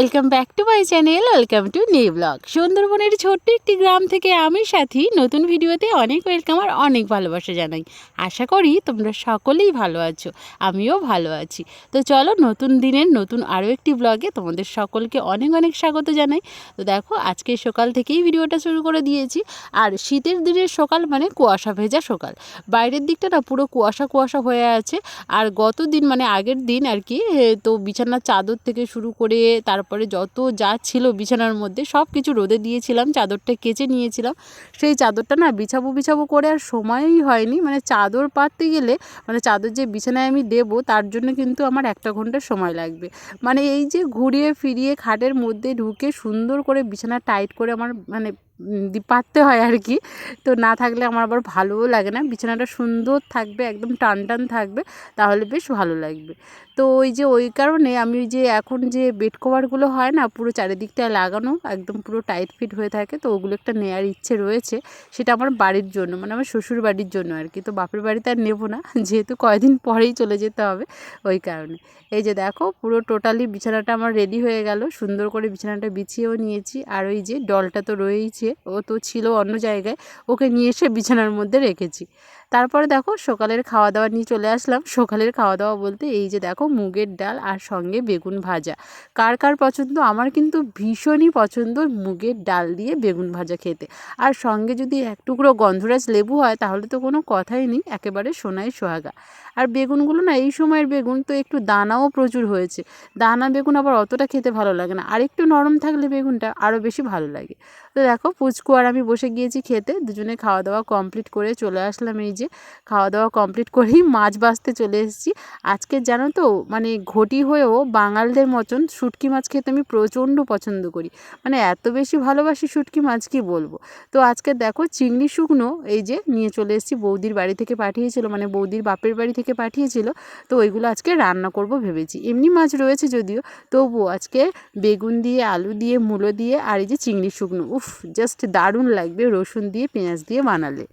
Welcome back to my channel, welcome to new blog. সুন্দরবনের ছোট্ট একটি গ্রাম থেকে আমি সাথী। নতুন ভিডিওতে অনেক ওয়েলকাম আর অনেক ভালোবাসা জানাই। আশা করি তোমরা সকলেই ভালো আছো, আমিও ভালো আছি। তো চলো নতুন দিনের নতুন আরও একটি ব্লগে তোমাদের সকলকে অনেক অনেক স্বাগত জানাই। তো দেখো, আজকে সকাল থেকেই ভিডিওটা শুরু করে দিয়েছি। আর শীতের দিনের সকাল মানে কুয়াশা ভেজা সকাল। বাইরের দিকটা না পুরো কুয়াশা কুয়াশা হয়ে আছে। আর গত দিন মানে আগের দিন আর কি তো বিছানার চাদর থেকে শুরু করে তারপরে যত যা ছিল বিছানার মধ্যে সব কিছু রোদে দিয়েছিলাম, চাদরটা কেচে নিয়েছিলাম। সেই চাদরটা না বিছাবো বিছাবো করে আর সময়ই হয়নি। মানে চাদর পাততে গেলে মানে চাদর যে বিছানায় আমি দেবো, তার জন্য কিন্তু আমার একটা ঘণ্টা সময় লাগবে। মানে এই যে ঘুরিয়ে ফিরিয়ে খাটের মধ্যে ঢুকে সুন্দর করে বিছানা টাইট করে আমার মানে পাততে হয় আর কি তো না থাকলে আমার আবার ভালোও লাগে না। বিছানাটা সুন্দর থাকবে, একদম টান টান থাকবে, তাহলে বেশ ভালো লাগবে। তো ওই যে ওই কারণে আমি ওই যে এখন যে বেড কভারগুলো হয় না, পুরো চারিদিকটায় লাগানো, একদম পুরো টাইট ফিট হয়ে থাকে, তো ওগুলো একটা নেওয়ার ইচ্ছে রয়েছে। সেটা আমার বাড়ির জন্য মানে আমার শ্বশুর বাড়ির জন্য আর কি তো বাপের বাড়িতে আর নেব না, যেহেতু কয়দিন পরেই চলে যেতে হবে ওই কারণে। এই যে দেখো, পুরো টোটালি বিছানাটা আমার রেডি হয়ে গেল। সুন্দর করে বিছানাটা বিছিয়েও নিয়েছি। আর ওই যে ডলটা তো রয়েইছে ও তো ছিল অন্য জায়গায় ওকে নিয়ে এসে বিছানার মধ্যে রেখেছি। তারপরে দেখো সকালের খাওয়া দাওয়া নিয়ে চলে আসলাম। সকালের খাওয়া দাওয়া বলতে এই যে দেখো মুগের ডাল আর সঙ্গে বেগুন ভাজা। কার কার পছন্দ? আমার কিন্তু ভীষণই পছন্দ মুগের ডাল দিয়ে বেগুন ভাজা খেতে। আর সঙ্গে যদি এক টুকরো গন্ধরাজ লেবু হয়, তাহলে তো কোনো কথাই নেই, একেবারে সোনায় সোহাগা। আর বেগুনগুলো না, এই সময়ের বেগুন তো একটু দানাও প্রচুর হয়েছে। দানা বেগুন আবার অতটা খেতে ভালো লাগে না। আর একটু নরম থাকলে বেগুনটা আরও বেশি ভালো লাগে। তো দেখো পুচকু আর আমি বসে গিয়েছি খেতে। দুজনে খাওয়া দাওয়া কমপ্লিট করে চলে আসলাম এই যে খাওয়া দাওয়া কমপ্লিট করেই মাছ বাছতে চলে এসেছি। আজকে জানো তো মানে ঘটি হয়েও বাঙালদের মতন শুটকি মাছ খেতে আমি প্রচণ্ড পছন্দ করি। মানে এত বেশি ভালোবাসি শুটকি মাছ কি বলব? তো আজকে দেখো চিংড়ি শুকনো এই যে নিয়ে চলে এসেছি, বৌদির বাড়ি থেকে পাঠিয়েছিল মানে বৌদির বাপের বাড়ি থেকে পাঠিয়েছিল। তো ওইগুলো আজকে রান্না করব ভেবেছি। এমনি মাছ রয়েছে যদিও, তবুও আজকে বেগুন দিয়ে, আলু দিয়ে, মূলো দিয়ে আর এই যে চিংড়ি শুকনো, উফ জাস্ট দারুণ লাগবে। রসুন দিয়ে, পেঁয়াজ দিয়ে বানালে।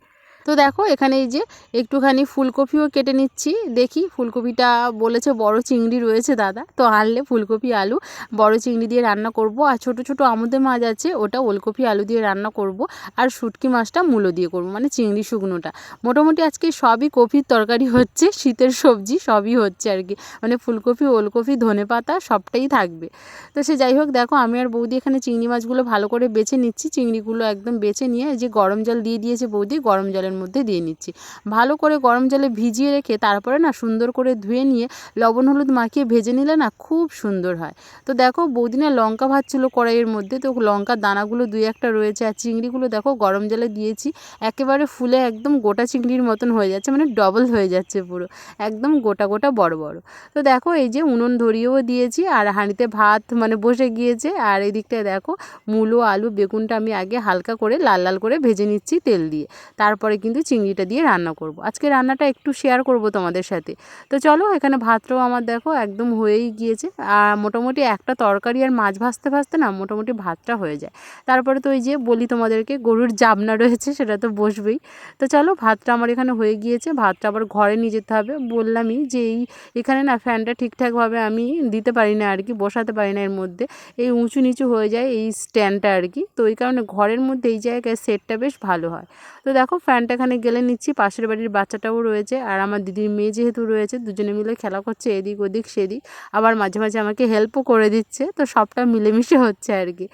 তো দেখো এখানে এই যে একটুখানি ফুলকপিও কেটে নিচ্ছি। দেখি ফুলকপিটা বলেছে বড় চিংড়ি রয়েছে দাদা। তো আনলে ফুলকপি, আলু, বড় চিংড়ি দিয়ে রান্না করব। আর ছোট ছোট আমুদে মাছ আছে, ওটা ওলকপি, আলু দিয়ে রান্না করব। আর শুটকি মাছটা মূলো দিয়ে করব মানে চিংড়ি শুকনোটা। মোটামুটি আজকে সবই কপির তরকারি হচ্ছে, শীতের সবজি সবই হচ্ছে আর কি। মানে ফুলকপি, ওলকপি, ধনে পাতা সবটাই থাকবে। তো সে যাই হোক, দেখো আমি আর বৌদি এখানে চিংড়ি মাছগুলো ভালো করে বেছে নিচ্ছি। চিংড়িগুলো একদম বেছে নিয়ে যে গরম জল দিয়ে দিয়েছে বৌদি, গরম জলের মধ্যে দিয়ে নিচ্ছি। ভালো করে গরম জলে ভিজিয়ে রেখে তারপরে না সুন্দর করে ধুয়ে নিয়ে লবণ হলুদ মাখিয়ে ভেজে নিলে না খুব সুন্দর হয়। তো দেখো বৌদি না লঙ্কা ভাজছিল কড়াইয়ের মধ্যে, তো লঙ্কার দানাগুলো দুই একটা রয়েছে আর চিংড়িগুলো দেখো গরম জলে দিয়েছি, একেবারে ফুলে একদম গোটা চিংড়ির মতন হয়ে যাচ্ছে মানে ডবল হয়ে যাচ্ছে পুরো, একদম গোটা গোটা বড় বড়। তো দেখো এই যে উনুন ধরিয়েও দিয়েছি আর হাঁড়িতে ভাত মানে বসে গিয়েছে, আর এই দিকটায় দেখো মূলো, আলু, বেগুনটা আমি আগে হালকা করে লাল লাল করে ভেজে নিচ্ছি তেল দিয়ে, তারপরে কিন্তু চিংড়িটা দিয়ে রান্না করব। আজকে রান্নাটা একটু শেয়ার করব তোমাদের সাথে। তো চলো এখানে ভাতটাও আমার দেখো একদম হয়েই গিয়েছে। আর মোটামুটি একটা তরকারি আর মাছ ভাজতে ভাজতে না মোটামুটি ভাতটা হয়ে যায়। তারপরে তো ওই যে বলি তোমাদেরকে, গরুর জাবনা রয়েছে, সেটা তো বসবেই। তো চলো ভাতটা আমার এখানে হয়ে গিয়েছে। ভাতটা আবার ঘরে নিয়ে যেতে হবে। বললামই যে এই এখানে না ফ্যানটা ঠিকঠাকভাবে আমি দিতে পারি না আর কি, বসাতে পারি না এর মধ্যে। এই উঁচু নিচু হয়ে যায় এই স্ট্যান্ডটা আর কি। তো ওই কারণে ঘরের মধ্যে এই জায়গায় সেটটা বেশ ভালো হয়। তো দেখো ফ্যানটা এখানে গেলে নিচ্ছি। পাশের বাড়ির বাচ্চাটাও রয়েছে আর আমার দিদির মেয়ে যেহেতু রয়েছে, দুজনে মিলে খেলা করছে এদিক ওদিক সেদিক। আবার মাঝে মাঝে আমাকে হেল্পও করে দিচ্ছে। তো সবটা মিলেমিশে হচ্ছে আর কি।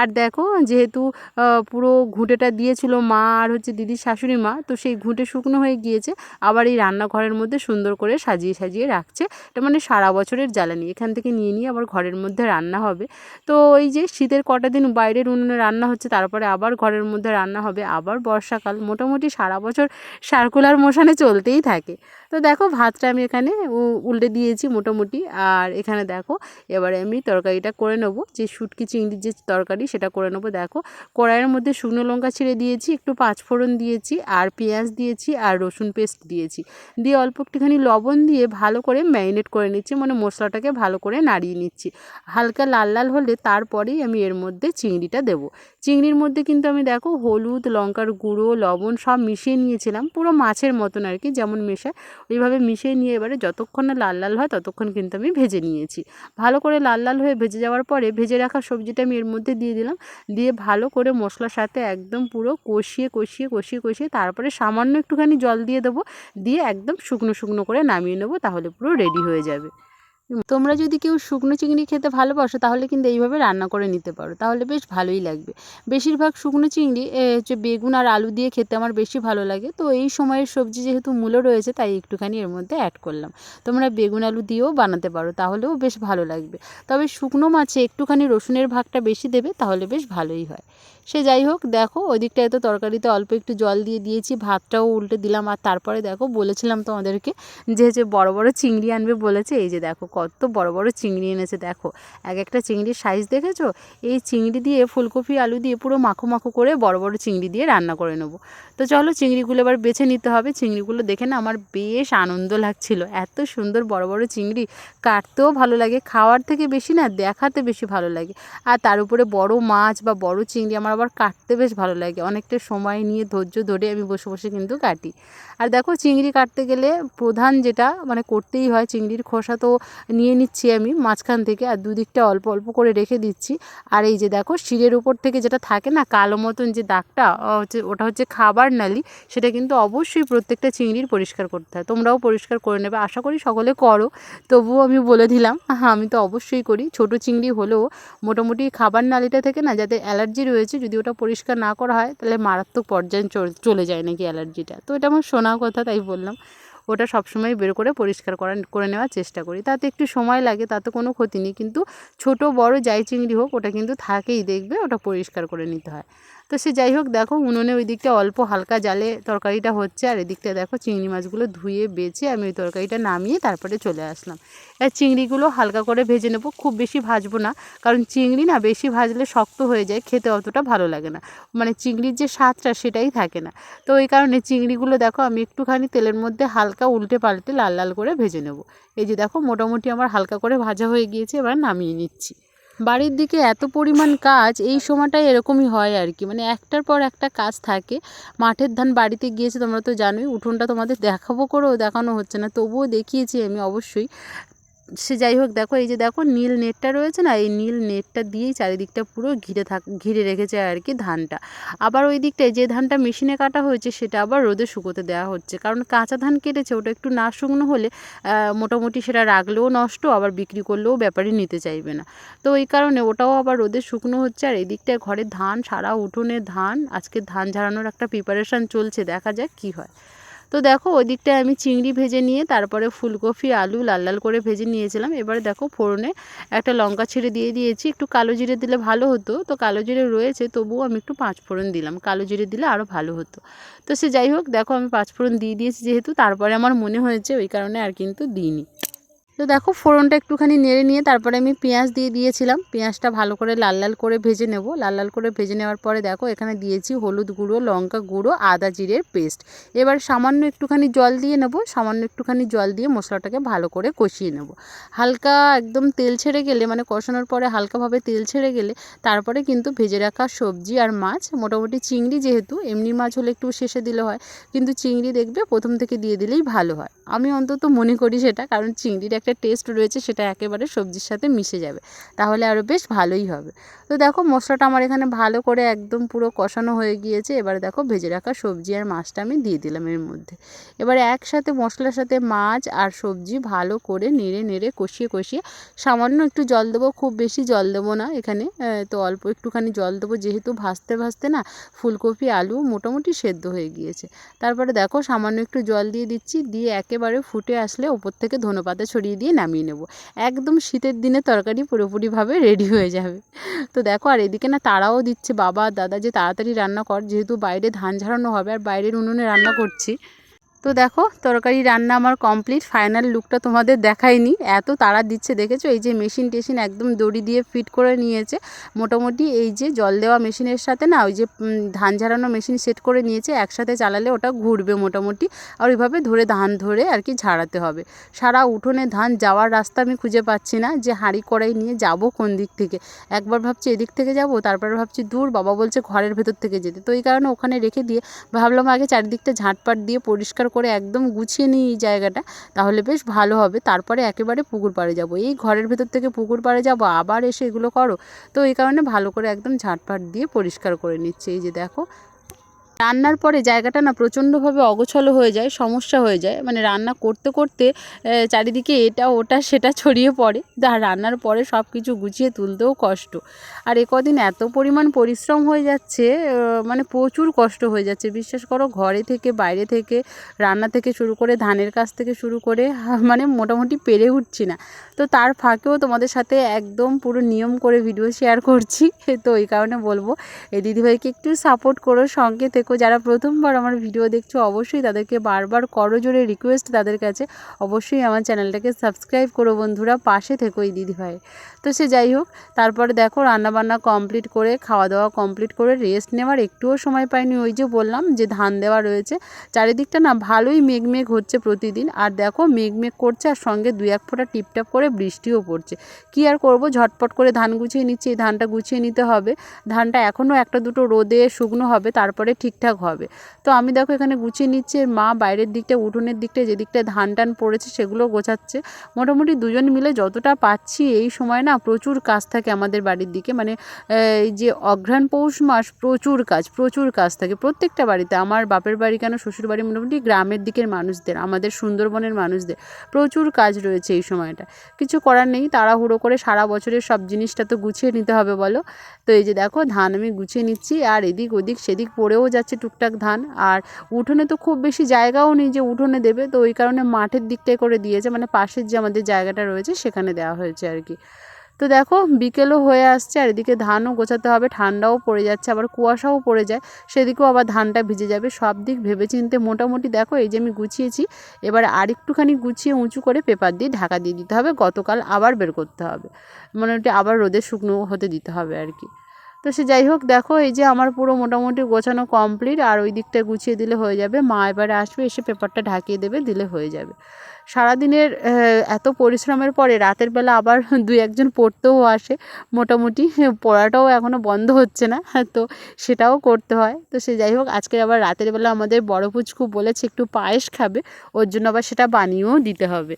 আর দেখো যেহেতু পুরো ঘুঁটেটা দিয়েছিল মা আর হচ্ছে দিদির শাশুড়ি মা, তো সেই ঘুঁটে শুকনো হয়ে গিয়েছে। আবার এই রান্নাঘরের মধ্যে সুন্দর করে সাজিয়ে সাজিয়ে রাখছে। এটা মানে সারা বছরের জ্বালানি। এখান থেকে নিয়ে নিয়ে আবার ঘরের মধ্যে রান্না হবে। তো এই যে শীতের কটা দিন বাইরের উনুনে রান্না হচ্ছে, তারপরে আবার ঘরের মধ্যে রান্না হবে, আবার বর্ষাকাল। মোটামুটি সারা বছর সার্কুলার মোশনে চলতেই থাকে। তো দেখো ভাতটা আমি এখানে উল্টে দিয়েছি মোটামুটি। আর এখানে দেখো, এবারে আমি তরকারিটা করে নেব। যে শুটকি চিংড়ির যে তরকারি, সেটা করে নেব। দেখো, কড়াইয়ের মধ্যে শুকনো লঙ্কা ছিঁড়ে দিয়েছি, একটু পাঁচফোড়ন দিয়েছি, আর পেঁয়াজ দিয়েছি, আর রসুন পেস্ট দিয়েছি। দিয়ে অল্প একটুখানি লবণ দিয়ে ভালো করে ম্যারিনেট করে নিচ্ছি মানে মশলাটাকে ভালো করে নাড়িয়ে নিচ্ছি। হালকা লাল লাল হলে তারপরেই আমি এর মধ্যে চিংড়িটা দেবো। চিংড়ির মধ্যে কিন্তু আমি দেখো, হলুদ, লঙ্কার গুঁড়ো, লবণ সব মিশিয়ে নিয়েছিলাম, পুরো মাছের মতন আর কি, যেমন মেশায়। ওইভাবে মিশিয়ে নিয়ে এবারে যতক্ষণ না লাল লাল হয় ততক্ষণ কিন্তু আমি ভেজে নিয়েছি। ভালো করে লাল লাল হয়ে ভেজে যাওয়ার পরে ভেজে রাখা সবজিটা আমি এর মধ্যে দিয়ে দিলাম। দিয়ে ভালো করে মশলার সাথে একদম পুরো কষিয়ে কষিয়ে কষিয়ে কষিয়ে তারপরে সামান্য একটুখানি জল দিয়ে দেবো। দিয়ে একদম শুকনো শুকনো করে নামিয়ে নেব তাহলে পুরো রেডি হয়ে যাবে। তোমরা যদি কেউ শুকনো চিংড়ি খেতে ভালোবাসো, তাহলে কিন্তু এইভাবে রান্না করে নিতে পারো। তাহলে বেশ ভালোই লাগবে। বেশিরভাগ শুকনো চিংড়ি হচ্ছে বেগুন আর আলু দিয়ে খেতে আমার বেশি ভালো লাগে। তো এই সময়ের সবজি যেহেতু মূলো রয়েছে, তাই একটুখানি এর মধ্যে অ্যাড করলাম। তোমরা বেগুন আলু দিয়েও বানাতে পারো, তাহলেও বেশ ভালো লাগবে। তবে শুকনো মাছে একটুখানি রসুনের ভাগটা বেশি দেবে, তাহলে বেশ ভালোই হয়। সে যাই হোক, দেখো ওই দিকটায় তো তরকারিতে অল্প একটু জল দিয়ে দিয়েছি, ভাতটাও উল্টে দিলাম। আর তারপরে দেখো, বলেছিলাম তোমাদেরকে যে যে বড় বড় চিংড়ি আনবে বলেছে, এই যে দেখো কত বড় বড় চিংড়ি এনেছে, দেখো। এক একটা চিংড়ির সাইজ দেখেছ? এই চিংড়ি দিয়ে ফুলকপি, আলু দিয়ে পুরো মাখো মাখো করে বড় বড় চিংড়ি দিয়ে রান্না করে নেব। তো চলো চিংড়িগুলো এবার বেছে নিতে হবে। চিংড়িগুলো দেখে না আমার বেশ আনন্দ লাগছিল। এত সুন্দর বড় বড় চিংড়ি, কাটতেও ভালো লাগে, খাওয়ার থেকে বেশি না, দেখাতে বেশি ভালো লাগে। আর তার উপরে বড় মাছ বা বড় চিংড়ি আমার আবার কাটতে বেশ ভালো লাগে। অনেকটা সময় নিয়ে ধৈর্য ধরে আমি বসে বসে কিন্তু কাটি। আর দেখো, চিংড়ি কাটতে গেলে প্রধান যেটা মানে করতেই হয়, চিংড়ির খোসা তো নিয়ে নিচ্ছি আমি মাঝখান থেকে আর দুদিকটা অল্প অল্প করে রেখে দিচ্ছি। আর এই যে দেখো, শিরের উপর থেকে যেটা থাকে না, কালো মতন যে দাগটা হচ্ছে ওটা হচ্ছে খাবার নালি, সেটা কিন্তু অবশ্যই প্রত্যেকটা চিংড়ির পরিষ্কার করতে হয়। তোমরাও পরিষ্কার করে নেবে। আশা করি সকলে করো। তবুও আমি বলে দিলাম হ্যাঁ আমি তো অবশ্যই করি। ছোট চিংড়ি হলেও মোটামুটি খাবার নালিটা থেকে না যাদের অ্যালার্জি রয়েছে, যদি ওটা পরিষ্কার না করা হয়, তাহলে মারাত্মক পর্যায়ে চল- চলে যায় নাকি অ্যালার্জিটা। তো এটা আমার শোনা কথা, তাই বললাম। ওটা সবসময় বের করে পরিষ্কার করা, করে নেওয়ার চেষ্টা করি। তাতে একটু সময় লাগে, তাতে কোনো ক্ষতি নেই। কিন্তু ছোট, বড় যাই চিংড়ি হোক, ওটা কিন্তু থাকেই, দেখবে ওটা পরিষ্কার করে নিতে হয়। তো সে যাই হোক, দেখো উনুনে ওই দিকটা অল্প হালকা জালে তরকারিটা হচ্ছে, আর এদিকটা দেখো চিংড়ি মাছগুলো ধুয়ে বেছে আমি ওই তরকারিটা নামিয়ে তারপরে চলে আসলাম। আর চিংড়িগুলো হালকা করে ভেজে নেব, খুব বেশি ভাজবো না, কারণ চিংড়ি না বেশি ভাজলে শক্ত হয়ে যায়, খেতে অতটা ভালো লাগে না। মানে চিংড়ির যে স্বাদটা সেটাই থাকে না। তো এই কারণে চিংড়িগুলো দেখো আমি একটুখানি তেলের মধ্যে হালকা উল্টে পাল্টে লাল লাল করে ভেজে নেব। এই যে দেখো মোটামুটি আমার হালকা করে ভাজা হয়ে গিয়েছে, এবার নামিয়ে নিচ্ছি। বাড়ির দিকে এত পরিমাণ কাজ, এই সময়টায় এরকমই হয় আর কি। মানে একটার পর একটা কাজ থাকে। মাঠের ধান বাড়িতে গিয়েছে, তোমরা তো জানোই। উঠোনটা তোমাদের দেখাবো করেও দেখানো হচ্ছে না। তবুও দেখিয়েছি আমি অবশ্যই। সে যাই হোক দেখো, এই যে দেখো, নীল নেটটা রয়েছে না, এই নীল নেটটা দিয়েই চারিদিকটা পুরো ঘিরে থাক, ঘিরে রেখেছে আর কি ধানটা। আবার ওই দিকটায় যে ধানটা মেশিনে কাটা হয়েছে, সেটা আবার রোদে শুকোতে দেওয়া হচ্ছে। কারণ কাঁচা ধান কেটেছে, ওটা একটু না শুকনো হলে মোটামুটি সেটা রাখলেও নষ্ট, আবার বিক্রি করলেও ব্যাপারী নিতে চাইবে না। তো এই কারণে ওটাও আবার রোদে শুকনো হচ্ছে, আর এই দিকটায় ঘরে ধান, সারা উঠোনে ধান, আজকে ধান ঝাড়ানোর একটা প্রিপারেশান চলছে, দেখা যাক কী হয়। তো দেখো ওই দিকটায় আমি চিংড়ি ভেজে নিয়ে তারপরে ফুলকপি, আলু লাল লাল করে ভেজে নিয়েছিলাম। এবারে দেখো ফোড়নে একটা লঙ্কা ছেড়ে দিয়ে দিয়েছি। একটু কালো জিরে দিলে ভালো হতো। তো কালো জিরে রয়েছে, তবুও আমি একটু পাঁচ ফোড়ন দিলাম। কালো জিরে দিলে আরও ভালো হতো। তো সে যাই হোক, দেখো আমি পাঁচ ফোড়ন দিয়ে দিয়েছি যেহেতু, তারপরে আমার মনে হয়েছে ওই কারণে আর কিন্তু দিইনি। তো দেখো ফোড়নটা একটুখানি নেড়ে নিয়ে তারপরে আমি পেঁয়াজ দিয়ে দিয়েছিলাম। পেঁয়াজটা ভালো করে লাল লাল করে ভেজে নেব। লাল লাল করে ভেজে নেওয়ার পরে দেখো এখানে দিয়েছি হলুদ গুঁড়ো, লঙ্কা গুঁড়ো, আদা জিরের পেস্ট। এবার সামান্য একটুখানি জল দিয়ে নেব। সামান্য একটুখানি জল দিয়ে মশলাটাকে ভালো করে কষিয়ে নেব। হালকা একদম তেল ছেড়ে গেলে মানে কষানোর পরে হালকাভাবে তেল ছেড়ে গেলে তারপরে কিন্তু ভেজে রাখা সবজি আর মাছ, মোটামুটি চিংড়ি যেহেতু, এমনি মাছ হলে একটু শেষে দিলে হয়। কিন্তু চিংড়ি দেখবে প্রথম থেকে দিয়ে দিলেই ভালো হয়। আমি অন্তত মনে করি সেটা, কারণ চিংড়ির একটা টেস্ট রয়েছে, সেটা একেবারে সবজির সাথে মিশে যাবে। তাহলে আরও বেশ ভালোই হবে। তো দেখো, মশলাটা আমার এখানে ভালো করে একদম পুরো কষানো হয়ে গিয়েছে। এবারে দেখো, ভেজে রাখা সবজি আর মাছটা আমি দিয়ে দিলাম এর মধ্যে। এবারে একসাথে মশলার সাথে মাছ আর সবজি ভালো করে নেড়ে নেড়ে কষিয়ে কষিয়ে সামান্য একটু জল দেবো, খুব বেশি জল দেবো না এখানে। তো অল্প একটুখানি জল দেবো, যেহেতু ভাজতে ভাজতে না ফুলকপি, আলু মোটামুটি সেদ্ধ হয়ে গিয়েছে। তারপরে দেখো, সামান্য একটু জল দিয়ে দিচ্ছি, দিয়ে একেবারে ফুটে আসলে ওপর থেকে ধনেপাতা ছড়িয়ে দিয়ে নামিয়ে নেব। একদম শীতের দিনে তরকারি পুরোপুরিভাবে রেডি হয়ে যাবে। তো দেখো, আর এদিকে না তারাও দিচ্ছে, বাবা, দাদা যে তাড়াতাড়ি রান্না কর, যেহেতু বাইরে ধান ঝাড়ানো হবে আর বাইরের উনুনে রান্না করছি। তো দেখো, তরকারি রান্না আমার কমপ্লিট ফাইনাল লুকটা তোমাদের দেখাইনি। এত তাড়া দিচ্ছে, দেখেছ? এই যে মেশিন টেশিন একদম দড়ি দিয়ে ফিট করে নিয়েছে। মোটামুটি এই যে জল দেওয়া মেশিনের সাথে না, ওই যে ধান ঝাড়ানো মেশিন সেট করে নিয়েছে। একসাথে চালালে ওটা ঘুরবে মোটামুটি। আর ওইভাবে ধরে ধান ধরে আর কি ঝাড়াতে হবে। সারা উঠোনে ধান যাওয়ার রাস্তা আমি খুঁজে পাচ্ছি না যে হাঁড়ি কড়াই নিয়ে যাব কোন দিক থেকে। একবার ভাবছি এদিক থেকে যাব, তারপর ভাবছি দূর, বাবা বলছে ঘরের ভেতর থেকে যেতে। তো এই কারণে ওখানে রেখে দিয়ে ভাবলাম আগে চারিদিকটা ঝাঁটপাট দিয়ে পরিষ্কার করে একদম গুছিয়ে নিই এই জায়গাটা, তাহলে বেশ ভালো হবে। তারপরে একেবারে পুকুর পাড়ে যাব। এই ঘরের ভেতর থেকে পুকুর পাড়ে যাব, আবার এসে এগুলো করো। তো এই কারণে ভালো করে একদম ঝাঁটফাট দিয়ে পরিষ্কার করে নিচ্ছে। এই যে দেখো রান্নার পরে জায়গাটা না প্রচণ্ডভাবে অগোছালো হয়ে যায়, সমস্যা হয়ে যায়। মানে রান্না করতে করতে চারিদিকে এটা, ওটা, সেটা ছড়িয়ে পড়ে। আর রান্নার পরে সব কিছু গুছিয়ে তুলতেও কষ্ট। আর এ কদিন এত পরিমাণ পরিশ্রম হয়ে যাচ্ছে মানে প্রচুর কষ্ট হয়ে যাচ্ছে। বিশ্বাস করো, ঘরে থেকে, বাইরে থেকে, রান্না থেকে শুরু করে, ধানের কাজ থেকে শুরু করে মানে মোটামুটি পেরে উঠছি না। তো তার ফাঁকেও তোমাদের সাথে একদম পুরো নিয়ম করে ভিডিও শেয়ার করছি। তো এই কারণে বলব এই দিদিভাইকে একটু সাপোর্ট করো, সঙ্গে থেকো। যারা প্রথমবার আমার ভিডিও দেখছ, অবশ্যই তাদেরকে বারবার করো জোরে রিকোয়েস্ট তাদের কাছে। অবশ্যই আমার চ্যানেলটাকে সাবস্ক্রাইব করো বন্ধুরা, পাশে থেকো এই দিদিভাই। তো সে যাই হোক, তারপরে দেখো, রান্নাবান্না কমপ্লিট করে খাওয়া দাওয়া কমপ্লিট করে রেস্ট নেওয়ার একটুও সময় পাইনি। ওই যে বললাম যে ধান দেওয়া রয়েছে, চারিদিকটা না ভালোই মেঘ মেঘ হচ্ছে প্রতিদিন। আর দেখো মেঘ মেঘ করছে আর সঙ্গে দুই এক ফোঁটা টিপটাপ করে বৃষ্টিও পড়ছে। কি আর করব? ঝটপট করে ধান গুছিয়ে নিচ্ছি, এই ধানটা গুছিয়ে নিতে হবে। ধানটা এখনও একটা দুটো রোদে শুকনো হবে, তারপরে ঠিকঠাক হবে। তো আমি দেখো এখানে গুছিয়ে নিচ্ছি মা বাইরের দিকটা, উঠোনের দিকটা, যে দিকটা ধান টান পড়েছে সেগুলো গোছাচ্ছে। মোটামুটি দুজন মিলে যতটা পাচ্ছি এই সময় না প্রচুর কাজ থাকে আমাদের বাড়ির দিকে। মানে এই যে অঘ্রাণ পৌষ মাস প্রচুর কাজ প্রচুর কাজ থাকে প্রত্যেকটা বাড়িতে। আমার বাপের বাড়ি কেন, শ্বশুর বাড়ি মোটামুটি গ্রামের দিকের মানুষদের, আমাদের সুন্দরবনের মানুষদের প্রচুর কাজ রয়েছে এই সময়টা। কিছু করার নেই, তাড়াহুড়ো করে সারা বছরের সব জিনিসটা তো গুছিয়ে নিতে হবে বলো। তো এই যে দেখো ধান আমি গুছিয়ে নিচ্ছি, আর এদিক ওদিক সেদিক পড়েও যাচ্ছে। টুকটাক ধান, আর উঠোনে তো খুব বেশি জায়গাও নেই যে উঠোনে দেবে, তো ওই কারণে মাঠের দিকটাই করে দিয়েছে মানে পাশের যে আমাদের জায়গাটা রয়েছে সেখানে দেওয়া হয়েছে আর কি। তো দেখো বিকেলও হয়ে আসছে, আর এদিকে ধানও গোছাতে হবে, ঠান্ডাও পড়ে যাচ্ছে, আবার কুয়াশাও পড়ে যায়, সেদিকেও আবার ধানটা ভিজে যাবে, সব দিক ভেবেচিন্তে মোটামুটি দেখো এই যে আমি গুছিয়েছি, এবার আরেকটুখানি গুছিয়ে উঁচু করে পেপার দিয়ে ঢাকা দিয়ে দিতে হবে, গতকাল আবার বের করতে হবে মোটামুটি আবার রোদে শুকনো হতে দিতে হবে আর কি। তো সে যাই হোক, দেখো এই যে আমার পুরো মোটামুটি গোছানো কমপ্লিট আর ওই দিকটা গুছিয়ে দিলে হয়ে যাবে। মা এবারে আসবে, এসে পেপারটা ঢাকিয়ে দেবে, দিলে হয়ে যাবে। সারাদিনের এত পরিশ্রমের পরে রাতের বেলা আবার দুই একজন পড়তেও আসে। মোটামুটি পড়াটাও এখনও বন্ধ হচ্ছে না, তো সেটাও করতে হয়। তো সে যাই হোক, আজকে আবার রাতের বেলা আমাদের বড় পুচকু বলেছে একটু পায়েস খাবে, ওর জন্য আবার সেটা বানিয়েও দিতে হবে।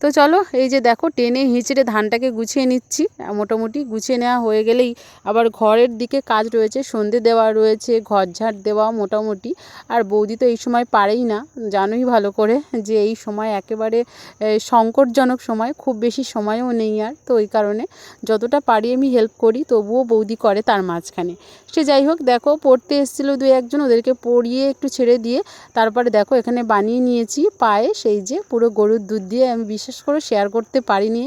তো চলো, এই যে দেখো, টেনে হিঁচড়ে ধানটাকে গুছিয়ে নিচ্ছি। মোটামুটি গুছিয়ে নেওয়া হয়ে গেলেই আবার ঘরের দিকে কাজ রয়েছে, সন্ধে দেওয়া রয়েছে, ঘর ঝাড় দেওয়া মোটামুটি। আর বৌদি তো এই সময় পারেই না, জানোই ভালো করে যে এই সময় একেবারে সংকটজনক সময়, খুব বেশি সময়ও নেই আর, তো ওই কারণে যতটা পারি আমি হেল্প করি, তবুও বৌদি করে তার মাঝখানে। সে যাই হোক, দেখো, পড়তে এসেছিল দু একজন, ওদেরকে পড়িয়ে একটু ছেড়ে দিয়ে, তারপরে দেখো, এখানে বানিয়ে নিয়েছি পায়ে সেই যে পুরো গরুর দুধ দিয়ে আমি বিশেষ করে শেয়ার করতে পারিনি।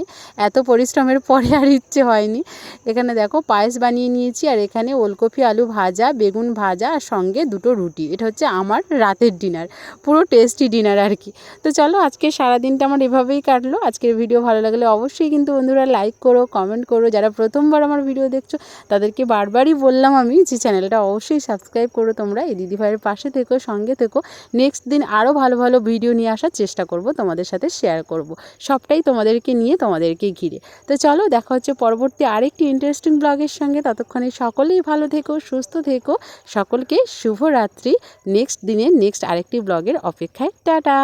এত পরিশ্রমের পরে আর ইচ্ছে হয়নি। এখানে দেখো পায়েস বানিয়ে নিয়েছি আর এখানে ওলকপি, আলু ভাজা, বেগুন ভাজা আর সঙ্গে দুটো রুটি। এটা হচ্ছে আমার রাতের ডিনার পুরো টেস্টি ডিনার আর কি। তো চলো আজকে সারাদিনটা আমার এভাবেই কাটলো। আজকের ভিডিও ভালো লাগলে অবশ্যই কিন্তু বন্ধুরা লাইক করো কমেন্ট করো। যারা প্রথমবার আমার ভিডিও দেখছ, তাদেরকে বারবারই বললাম আমি যে চ্যানেলটা অবশ্যই সাবস্ক্রাইব করো তোমরা। এই দিদিভাইয়ের পাশে থেকো, সঙ্গে থেকো। নেক্সট দিন আরও ভালো ভালো ভিডিও নিয়ে আসার চেষ্টা করব, তোমাদের সাথে শেয়ার করব। সবটাই তোমাদেরকে নিয়ে তোমাদেরকে ঘিরে। তো চলো দেখা হচ্ছে পরবর্তী আরেকটি ইন্টারেস্টিং ব্লগের সঙ্গে। ততক্ষণে সকলেই ভালো থেকো, সুস্থ থেকো। সকলকে শুভরাত্রি। নেক্সট দিনের নেক্সট আরেকটি ব্লগের অপেক্ষায়। টাটা!